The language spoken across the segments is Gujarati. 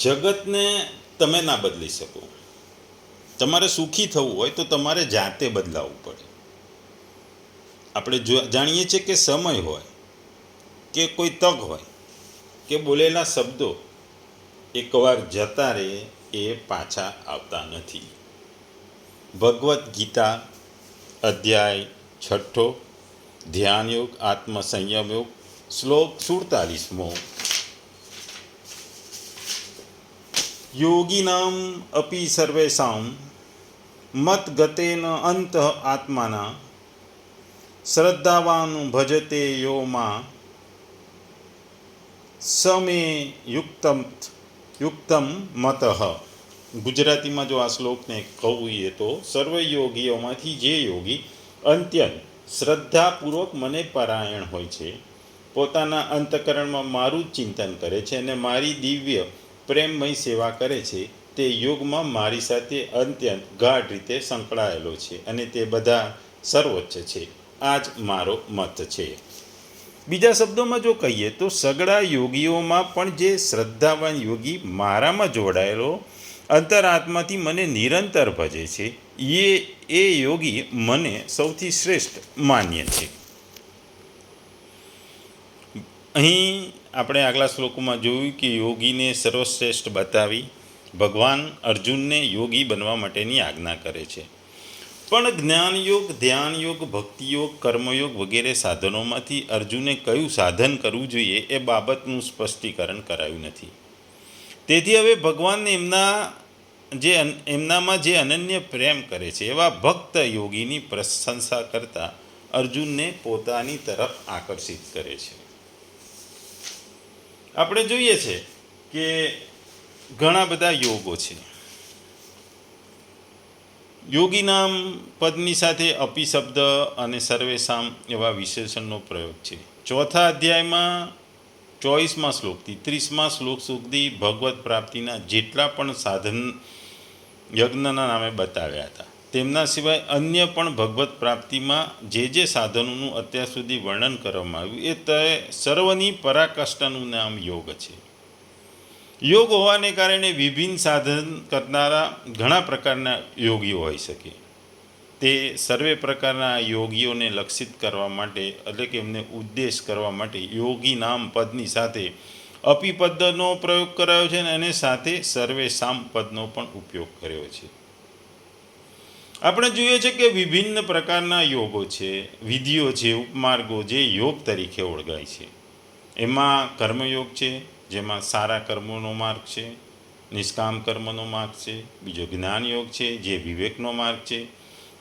જગતને તમે ના બદલી શકો. તમારે સુખી થવું હોય તો તમારે જાતે બદલાવવું પડે. આપણે જાણીએ છીએ કે સમય હોય, કે કોઈ તક હોય, કે બોલેલા શબ્દો એકવાર જતા રહે એ પાછા આવતા નથી. ભગવદ્ ગીતા અધ્યાય છઠ્ઠો ધ્યાનયોગ આત્મસંયમયોગ શ્લોક સુડતાલીસમો યોગીનામ અપી સર્વેષાં મતગતેન અંત આત્માના, શ્રદ્ધાવાન ભજતે યો માં સમે યુક્તમ યુક્તમ મત. ગુજરાતીમાં જો આ શ્લોકને કહીએ તો, સર્વ યોગીઓમાંથી જે યોગી અંત્યંત શ્રદ્ધાપૂર્વક મને પરાયણ હોય છે, પોતાના અંતકરણમાં મારું જ ચિંતન કરે છે અને મારી દિવ્ય પ્રેમમય સેવા કરે છે, તે યુગમાં મારી સાથે અત્યંત ગાઢ રીતે સંકળાયેલો છે અને તે બધા સર્વોચ્ચ છે. આ જ મારો મત છે. બીજા શબ્દોમાં જો કહીએ તો સગળા યોગીઓમાં પણ જે શ્રદ્ધાવાન યોગી મારામાં જોડાયેલો અંતરાત્માથી મને નિરંતર ભજે છે, એ એ યોગી મને સૌથી શ્રેષ્ઠ માન્ય છે. અહીં આપણે આગલા શ્લોકોમાં જોયું કે યોગીને સર્વશ્રેષ્ઠ બતાવી ભગવાન અર્જુનને યોગી બનવા માટેની આજ્ઞા કરે છે. પણ જ્ઞાનયોગ, ધ્યાનયોગ, ભક્તિયોગ, કર્મયોગ વગેરે સાધનોમાંથી અર્જુને કયું સાધન કરવું જોઈએ એ બાબતનું સ્પષ્ટીકરણ કરાયું નથી. તેથી હવે ભગવાન એમના જે એમનામાં જે અનન્ય પ્રેમ કરે છે, એવા ભક્ત યોગીની પ્રશંસા કરતાં અર્જુનને પોતાની તરફ આકર્ષિત કરે છે. આપણે જોઈએ છે કે ઘણા બધા યોગો છે. યોગી નામ પદની સાથે અપી શબ્દ અને સર્વેશામ એવા વિશેષણનો પ્રયોગ છે. ચોથા અધ્યાયમાં ચોવીસમાં શ્લોકથી ત્રીસમાં શ્લોક સુધી ભગવત પ્રાપ્તિના જેટલા પણ સાધન યજ્ઞના નામે બતાવ્યા હતા. તેમના સિવાય અન્ય પણ ભગવત પ્રાપ્તિમાં જે જે સાધનોનું અત્યાર સુધી વર્ણન કરવામાં આવ્યું, એ તે સર્વની પરાકાષ્ઠાનું નામ યોગ છે. યોગ હોવાને કારણે વિભિન્ન સાધન કરનારા ઘણા પ્રકારના યોગીઓ હોઈ શકે. તે સર્વે પ્રકારના યોગીઓને લક્ષિત કરવા માટે એટલે કે એમને ઉદ્દેશ કરવા માટે યોગી નામ પદની સાથે અપી પદનો પ્રયોગ કરાયો છે અને સાથે સર્વે સામ પદનો પણ ઉપયોગ કર્યો છે. આપણે જોઈએ છે કે વિભિન્ન પ્રકારના યોગો છે, વિધિઓ છે, ઉપમાર્ગો જે યોગ તરીકે ઓળખાય છે. એમાં કર્મયોગ છે, જેમાં સારા કર્મોનો માર્ગ છે, નિષ્કામ કર્મનો માર્ગ છે, બીજો જ્ઞાન યોગ છે, જે વિવેકનો માર્ગ છે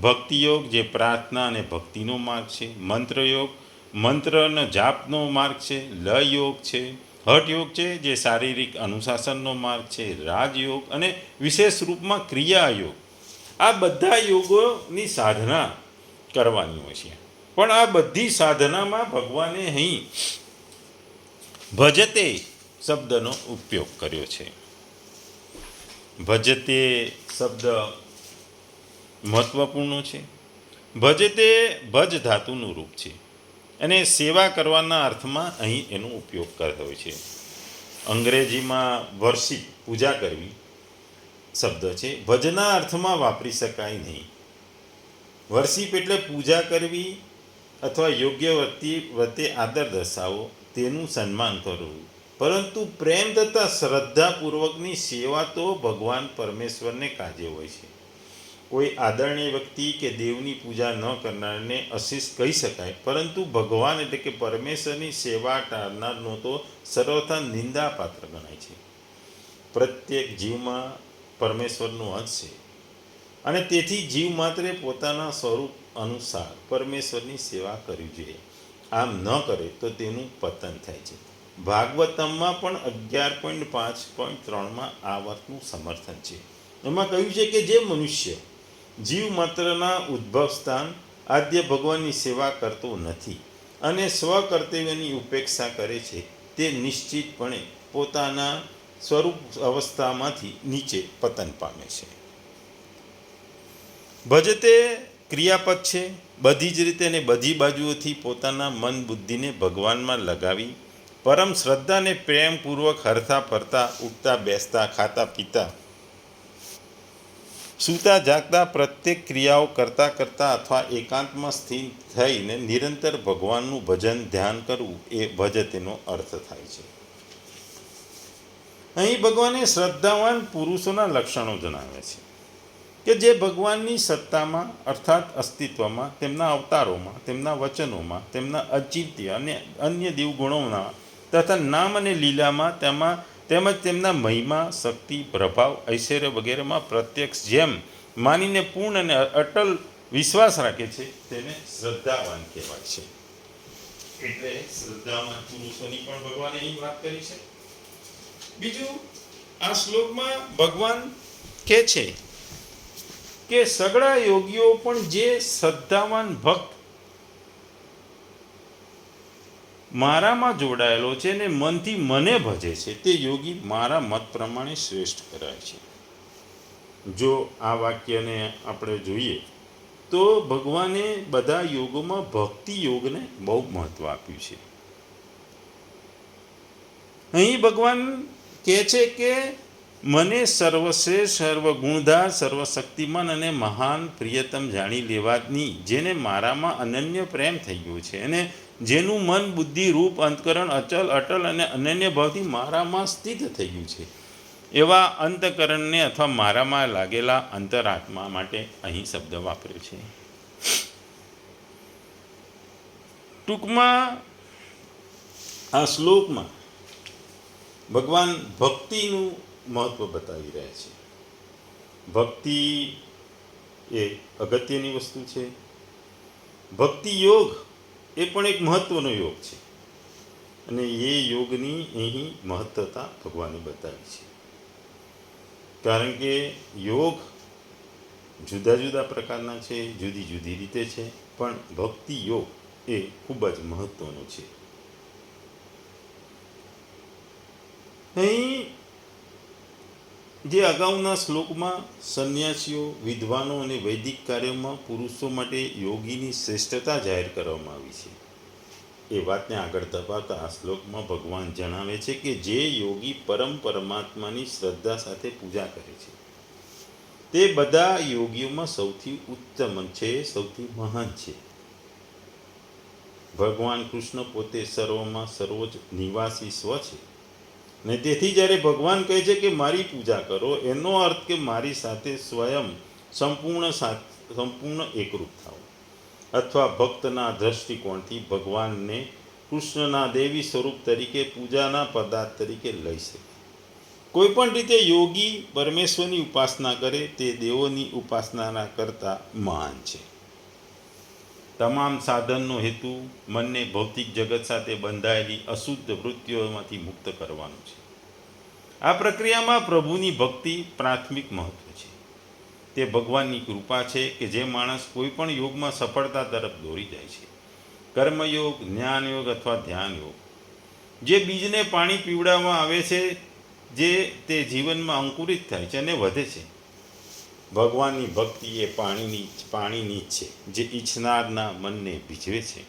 ભક્તિ યોગ જે પ્રાર્થના અને ભક્તિનો માર્ગ છે મંત્ર યોગ મંત્રનો જાપનો માર્ગ છે લય યોગ છે હઠ યોગ છે, જે શારીરિક અનુશાસનનો માર્ગ છે, રાજયોગ અને વિશેષ રૂપમાં ક્રિયા યોગ આ બધા યોગોની સાધના કરવાની હોય છે. પણ આ બધી સાધનામાં ભગવાને અહીં ભજતે શબ્દનો ઉપયોગ કર્યો છે. ભજતે શબ્દ મહત્વપૂર્ણ છે. ભજતે ભજ ધાતુનું રૂપ છે. અને સેવા કરવાના અર્થમાં અહીં એનો ઉપયોગ કરતો હોય છે. અંગ્રેજીમાં વર્ષિપ પૂજા કરવી શબ્દ છે. ભજના અર્થમાં વાપરી શકાય નહીં. વર્ષિપ એટલે પૂજા કરવી અથવા યોગ્ય વર્તી વતે આદર દર્શાવો, તેનું સન્માન કરવું. પરંતુ પ્રેમ તથા શ્રદ્ધાપૂર્વકની સેવા તો ભગવાન પરમેશ્વરને કાજે હોય છે. કોઈ આદરણીય વ્યક્તિ કે દેવની પૂજા ન કરનારને અશિષ કહી શકાય, પરંતુ ભગવાન એટલે કે પરમેશ્વરની સેવા ટાળનારનો તો સર્વથા નિંદાપાત્ર ગણાય છે. પ્રત્યેક જીવમાં પરમેશ્વરનું અંશ છે. અને તેથી જીવ માત્રે પોતાના સ્વરૂપ અનુસાર પરમેશ્વરની સેવા કરવી જોઈએ. આમ ન કરે તો તેનું પતન થાય છે. ભાગવતમમાં પણ અગિયાર પોઈન્ટ પાંચ પોઈન્ટ ત્રણમાં આ વાતનું સમર્થન છે. એમાં કહ્યું છે કે જે મનુષ્ય જીવ માત્રના ઉદ્ભવ સ્થાન, આદ્ય ભગવાનની સેવા કરતો નથી અને સ્વકર્તવ્યની ઉપેક્ષા કરે છે, તે નિશ્ચિતપણે પોતાના સ્વરૂપ અવસ્થામાંથી નીચે પતન પામે છે. ભજતે ક્રિયાપદ છે. બધી જ રીતે અને બધી બાજુઓથી પોતાના મન બુદ્ધિને ભગવાનમાં લગાવી, પરમ શ્રદ્ધાને પ્રેમપૂર્વક હરતા ફરતા ઉઠતા, બેસતા, ખાતા, પીતા, સૂતા, જાગતા, પ્રત્યેક ક્રિયાઓ કરતાં કરતાં અથવા એકાંતમાં સ્થિર થઈને નિરંતર ભગવાનનું ભજન, ધ્યાન કરવું એ ભજતેનો અર્થ થાય છે. અહીં ભગવાને શ્રદ્ધાવાન પુરુષોના લક્ષણો જણાવે છે કે જે ભગવાનની સત્તામાં, અર્થાત અસ્તિત્વમાં, તેમના અવતારોમાં, તેમના વચનોમાં, તેમના અચિંત્ય અને અન્ય દેવગુણોના તથા નામ અને લીલામાં તેમાં તેમજ તેમના મહિમા, શક્તિ, પ્રભાવ, ઐશ્વર્ય વગેરેમાં પ્રત્યક્ષ જેમ માનીને પૂર્ણ અને અટલ વિશ્વાસ રાખે છે, તેને શ્રદ્ધાવાન કહેવાય છે. એટલે શ્રદ્ધાવાન પુરુષોની પણ ભગવાને અહીં વાત કરી છે. બીજું, આ શ્લોકમાં ભગવાન કહે છે કે સગળા યોગીઓ પણ જે શ્રદ્ધાવાન ભક્ત મારામાં જોડાયેલો છે ને મનથી મને ભજે છે, તે યોગી મારા મત પ્રમાણે શ્રેષ્ઠ કરાય છે. જો આ વાક્યને આપણે જોઈએ, તો ભગવાને બધા યોગોમાં ભક્તિ યોગને બહુ મહત્વ આપ્યું છે. અહીં ભગવાન કહે છે કે મને સર્વશ્રેષ્ઠ, સર્વગુણધાર, સર્વશક્તિમાન અને મહાન પ્રિયતમ જાણી લેવાની જેને મારામાં અનન્ય પ્રેમ થઈ ગયો છે અને જેનું મન બુદ્ધિ રૂપ, અંતકરણ, અચલ, અટલ અને અનન્ય ભાવથી મારામાં સ્થિત થઈ ગયું છે. એવા અંતકરણને અથવા મારામાં લાગેલા અંતરાત્મા માટે અહીં શબ્દ વાપર્યો છે. ટૂંકમાં આ શ્લોકમાં ભગવાન ભક્તિનું મહત્વ બતાવી રહ્યા છે. ભક્તિ એ અગત્યની વસ્તુ છે. ભક્તિ યોગ એ પણ એક મહત્વનો યોગ છે. અને એ યોગની અહીં મહત્વતા ભગવાને બતાવી છે. કારણ કે યોગ જુદા જુદા પ્રકારના છે, જુદી જુદી રીતે છે, પણ ભક્તિ યોગ એ ખૂબ જ મહત્વનો છે. અહીં જે અગાઉના શ્લોકમાં સંન્યાસીઓ, વિદ્વાનો અને વૈદિક કાર્યોમાં પુરુષો માટે યોગીની શ્રેષ્ઠતા જાહેર કરવામાં આવી છે. એ વાતને આગળ ધપાવતા આ શ્લોકમાં ભગવાન જણાવે છે કે જે યોગી પરમ પરમાત્માની શ્રદ્ધા સાથે પૂજા કરે છે, તે બધા યોગીઓમાં સૌથી ઉત્તમ છે, સૌથી મહાન છે. ભગવાન કૃષ્ણ પોતે સર્વમાં સર્વોચ્ચ નિવાસી સ્વ છે. ને તેથી જ્યારે ભગવાન કહે છે કે મારી પૂજા કરો, એનો અર્થ કે મારી સાથે સ્વયં સંપૂર્ણ સંપૂર્ણ એકરૂપ થાઓ. અથવા ભક્તના દ્રષ્ટિકોણથી ભગવાનને કૃષ્ણના દેવી સ્વરૂપ તરીકે, પૂજાના પદાર્થ તરીકે લઈ શકે. કોઈ પણ રીતે યોગી પરમેશ્વરની ઉપાસના કરે, તે દેવોની ઉપાસનાના કરતાં મહાન છે. તમામ સાધનનો હેતુ મનને ભૌતિક જગત સાથે બંધાયેલી અશુદ્ધ વૃત્તિઓમાંથી મુક્ત કરવાનું છે. આ પ્રક્રિયામાં પ્રભુની ભક્તિ પ્રાથમિક મહત્વ છે. તે ભગવાનની કૃપા છે કે જે માણસ કોઈ પણ યોગમાં સફળતા તરફ દોરી જાય છે. કર્મયોગ જ્ઞાન યોગ અથવા ધ્યાન યોગ જે બીજને પાણી પીવડાવવામાં આવે છે, જે તે જીવનમાં અંકુરિત થાય છે અને વધે છે. ભગવાનની ભક્તિ એ પાણીની પાણીની છે, જે ઈચ્છનારના મનને ભીજવે છે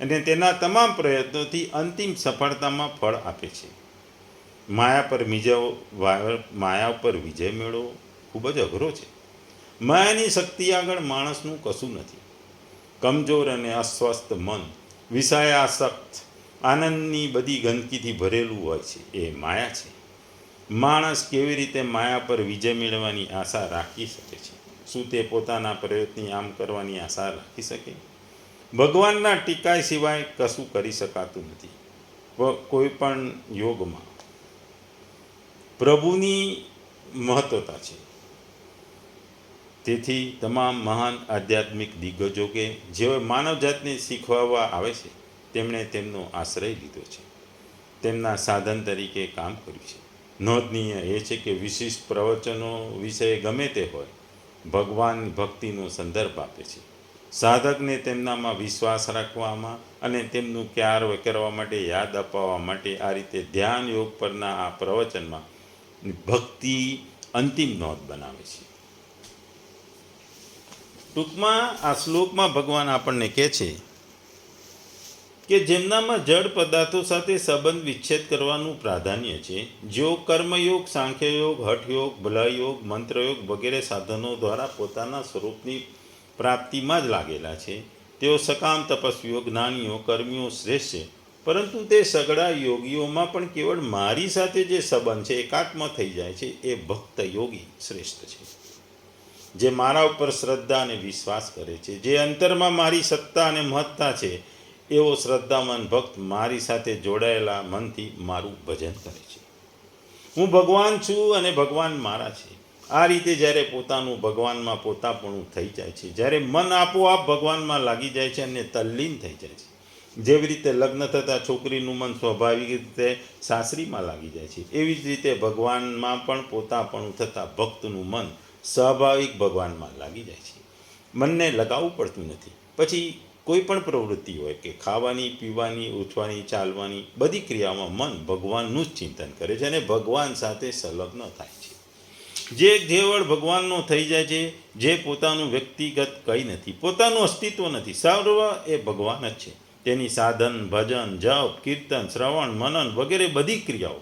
અને તેના તમામ પ્રયત્નોથી અંતિમ સફળતામાં ફળ આપે છે. માયા પર વિજય માયા પર વિજય મેળવવો ખૂબ જ અઘરો છે. માયાની શક્તિ આગળ માણસનું કશું નથી. કમજોર અને અસ્વસ્થ મન વિષયાસક્ત, આનંદની બધી ગંદકીથી ભરેલું હોય છે. એ માયા છે. માણસ કેવી રીતે માયા પર વિજય મેળવવાની આશા રાખી શકે છે? શું તે પોતાના પ્રયત્નથી આમ કરવાની આશા રાખી શકે? ભગવાનના ટીકાય સિવાય કશું કરી શકાતું નથી. કોઈ પણ યોગમાં. પ્રભુની મહત્વતા છે. તેથી તમામ મહાન આધ્યાત્મિક દિગ્ગજો કે જેઓ માનવજાતને શીખવવા આવે છે, તેમણે તેમનો આશ્રય લીધો છે. તેમના સાધન તરીકે કામ કર્યું છે. નોંધનીય એ છે કે વિશિષ્ટ પ્રવચનો વિષય ગમે તે હોય, ભગવાન ભક્તિનો સંદર્ભ આપે છે. સાધકને તેમનામાં વિશ્વાસ રાખવામાં અને તેમનું ક્યાર કરવા માટે યાદ અપાવવા માટે આ રીતે ધ્યાન યોગ પરના આ પ્રવચનમાં ભક્તિ અંતિમ નોંધ બનાવે છે. ટૂંકમાં આ શ્લોકમાં ભગવાન આપણને કહે છે કે જેમનામાં જળ પદાર્થો સાથે સંબંધ વિચ્છેદ કરવાનું પ્રાધાન્ય છે, જેઓ કર્મયોગ, સાંખ્યયોગ, હઠયોગ, ભલાયોગ, મંત્રયોગ વગેરે સાધનો દ્વારા પોતાના સ્વરૂપની પ્રાપ્તિમાં જ લાગેલા છે. તેઓ સકામ, તપસ્વીઓ, જ્ઞાનીઓ, કર્મીઓ શ્રેષ્ઠ છે. પરંતુ તે સગળા યોગીઓમાં પણ કેવળ મારી સાથે જે સંબંધ છે, એકાત્મ થઈ જાય છે, એ ભક્ત યોગી શ્રેષ્ઠ છે. જે મારા ઉપર શ્રદ્ધા અને વિશ્વાસ કરે છે, જે અંતરમાં મારી સત્તા અને મહત્તા છે એવો શ્રદ્ધાવાન ભક્ત મારી સાથે જોડાયેલા મનથી મારું ભજન કરે છે. હું ભગવાન છું અને ભગવાન મારા છે. આ રીતે જ્યારે પોતાનું ભગવાનમાં પોતાપણું થઈ જાય છે, જ્યારે મન આપોઆપ ભગવાનમાં લાગી જાય છે અને તલ્લીન થઈ જાય છે. જેવી રીતે લગ્ન થતાં છોકરીનું મન સ્વાભાવિક રીતે સાસરીમાં લાગી જાય છે, એવી જ રીતે ભગવાનમાં પણ પોતાપણું થતાં ભક્તનું મન સ્વાભાવિક ભગવાનમાં લાગી જાય છે. મનને લગાવવું પડતું નથી. પછી કોઈ પણ પ્રવૃત્તિ હોય કે ખાવાની, પીવાની, ઉઠવાની, ચાલવાની, બધી ક્રિયામાં મન ભગવાનનું જ ચિંતન કરે છે અને ભગવાન સાથે સંલગ્ન થાય છે. જે કેવળ ભગવાનનો થઈ જાય છે, જે પોતાનું વ્યક્તિગત કંઈ નથી, પોતાનું અસ્તિત્વ નથી સર્વ એ ભગવાન જ છે. તેની સાધન, ભજન, જપ, કીર્તન, શ્રવણ, મનન વગેરે બધી ક્રિયાઓ,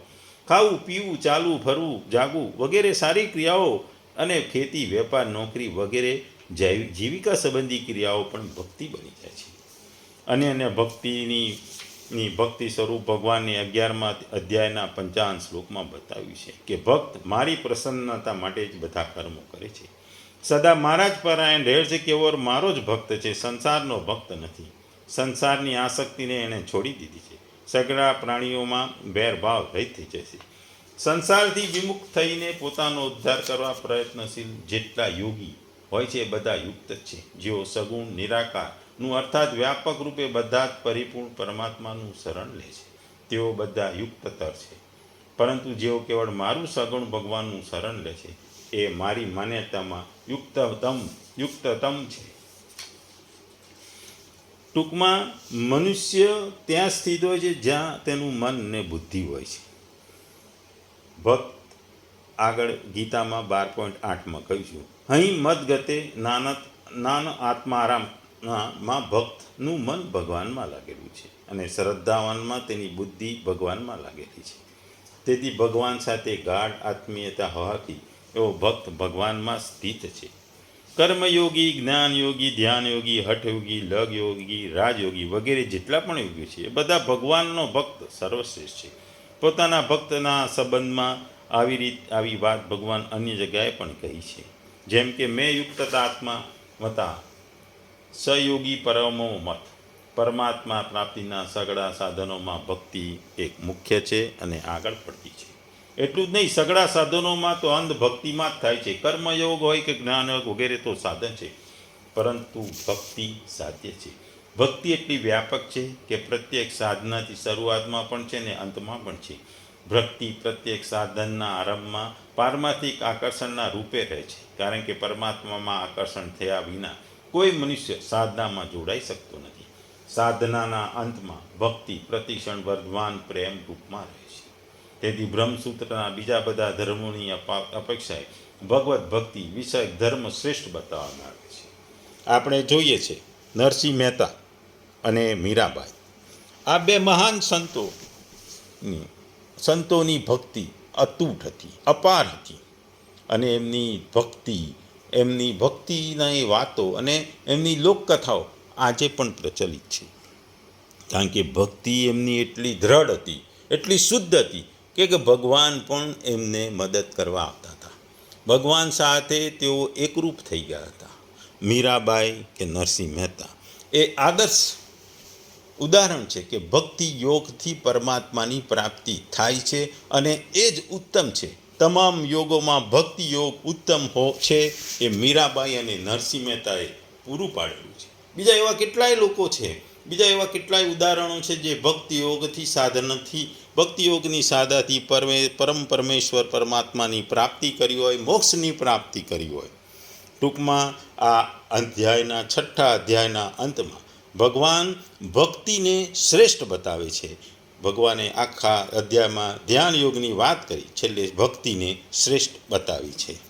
ખાવું, પીવું, ચાલવું, ફરવું, જાગવું વગેરે સારી ક્રિયાઓ અને ખેતી, વેપાર, નોકરી વગેરે જૈવિક જીવિકા સંબંધી ક્રિયાઓ પણ ભક્તિ બની જાય છે. અને અને ભક્તિની, ની ભક્તિ સ્વરૂપ ભગવાનની અગિયારમાં અધ્યાયના પંચાવન શ્લોકમાં બતાવ્યું છે કે, ભક્ત મારી પ્રસન્નતા માટે જ બધા કર્મો કરે છે. સદા મારા જ પરાયણ રહેલ છે કેવળ મારો જ ભક્ત છે. સંસારનો ભક્ત નથી. સંસારની આસક્તિને એણે છોડી દીધી છે. સગડા પ્રાણીઓમાં ભેરભાવ રહિત થઈ જશે. સંસારથી વિમુખ થઈને પોતાનો ઉદ્ધાર કરવા પ્રયત્નશીલ જેટલા યોગી હોય છે એ બધા યુક્ત જ છે. જેઓ સગુણ નિરાકારનું અર્થાત વ્યાપક રૂપે બધા જ પરિપૂર્ણ પરમાત્માનું શરણ લે છે. તેઓ બધા યુક્તતર છે. પરંતુ જેઓ કેવળ મારું સગુણ ભગવાનનું શરણ લે છે, એ મારી માન્યતામાં યુક્તતમ યુક્તતમ છે. ટૂંકમાં, મનુષ્ય ત્યાં સ્થિત હોય છે જ્યાં તેનું મન ને બુદ્ધિ હોય છે. ભક્ત આગળ ગીતામાં બાર પોઈન્ટ આઠમાં કહ્યું છું અહીં મદગતે નાનત નાન આત્મારામમાં ભક્તનું મન ભગવાનમાં લાગેલું છે અને શ્રદ્ધાવાનમાં તેની બુદ્ધિ ભગવાનમાં લાગેલી છે. તેથી ભગવાન સાથે ગાઢ આત્મીયતા હોવાથી એવો ભક્ત ભગવાનમાં સ્થિત છે. કર્મયોગી, જ્ઞાનયોગી, ધ્યાનયોગી, હઠયોગી, લગયોગી, રાજયોગી વગેરે જેટલા પણ યોગી છે, એ બધા ભગવાનનો ભક્ત સર્વશ્રેષ્ઠ છે. પોતાના ભક્તના સંબંધમાં આવી રીત, આવી વાત ભગવાન અન્ય જગ્યાએ પણ કહી છે. જેમ કે મેં યુક્તતા આત્મા મતા સહયોગી પરમો મત. પરમાત્મા પ્રાપ્તિના સગળા સાધનોમાં ભક્તિ એક મુખ્ય છે અને આગળ પડતી છે. એટલું જ નહીં, સગળા સાધનોમાં તો અંધ ભક્તિમાં જ થાય છે. કર્મયોગ હોય કે જ્ઞાનયોગ વગેરે તો સાધન છે. પરંતુ ભક્તિ સાધ્ય છે. ભક્તિ એટલી વ્યાપક છે કે પ્રત્યેક સાધનાથી શરૂઆતમાં પણ છે ને અંતમાં પણ છે. ભક્તિ પ્રત્યેક સાધનના આરંભમાં પારમાર્થિક આકર્ષણના રૂપે રહે છે. કારણ કે પરમાત્મામાં આકર્ષણ થયા વિના કોઈ મનુષ્ય સાધનામાં જોડાઈ શકતો નથી. સાધનાના અંતમાં ભક્તિ પ્રતિક્ષણ વર્ધવાન પ્રેમ રૂપમાં રહે છે. તેથી બ્રહ્મસૂત્રના બીજા બધા ધર્મોની અપા- અપેક્ષાએ ભગવત ભક્તિ વિષયક ધર્મ શ્રેષ્ઠ બતાવવામાં આવે છે. આપણે જોઈએ છે નરસિંહ મહેતા અને મીરાબાઈ. આ બે મહાન સંતોની સંતોની ભક્તિ અતૂટ હતી, અપાર હતી. અને એમની ભક્તિ, એમની ભક્તિના એ વાતો અને એમની લોકકથાઓ આજે પણ પ્રચલિત છે. કારણ કે ભક્તિ એમની એટલી દ્રઢ હતી, એટલી શુદ્ધ હતી કે ભગવાન પણ એમને મદદ કરવા આવતા હતા. ભગવાન સાથે તેઓ એકરૂપ થઈ ગયા હતા. મીરાબાઈ કે નરસિંહ મહેતા એ આદર્શ ઉદાહરણ છે કે ભક્તિ યોગથી પરમાત્માની પ્રાપ્તિ થાય છે અને એ જ ઉત્તમ છે. તમામ યોગોમાં ભક્તિ યોગ ઉત્તમ હો છે એ મીરાબાઈ અને નરસિંહ મહેતાએ પૂરું પાડેલું છે. બીજા એવા કેટલાય લોકો છે, બીજા એવા કેટલાય ઉદાહરણો છે જે ભક્તિ યોગથી સાધનથી ભક્તિ યોગની સાધાથી પરમે, પરમ પરમેશ્વર પરમાત્માની પ્રાપ્તિ કરી હોય, મોક્ષની પ્રાપ્તિ કરી હોય. ટૂંકમાં આ અધ્યાયના છઠ્ઠા અધ્યાયના અંતમાં ભગવાન ભક્તિને શ્રેષ્ઠ બતાવે છે. ભગવાને આખા અધ્યાયમાં ધ્યાન યોગની વાત કરી. છેલ્લે ભક્તિને શ્રેષ્ઠ બતાવી છે.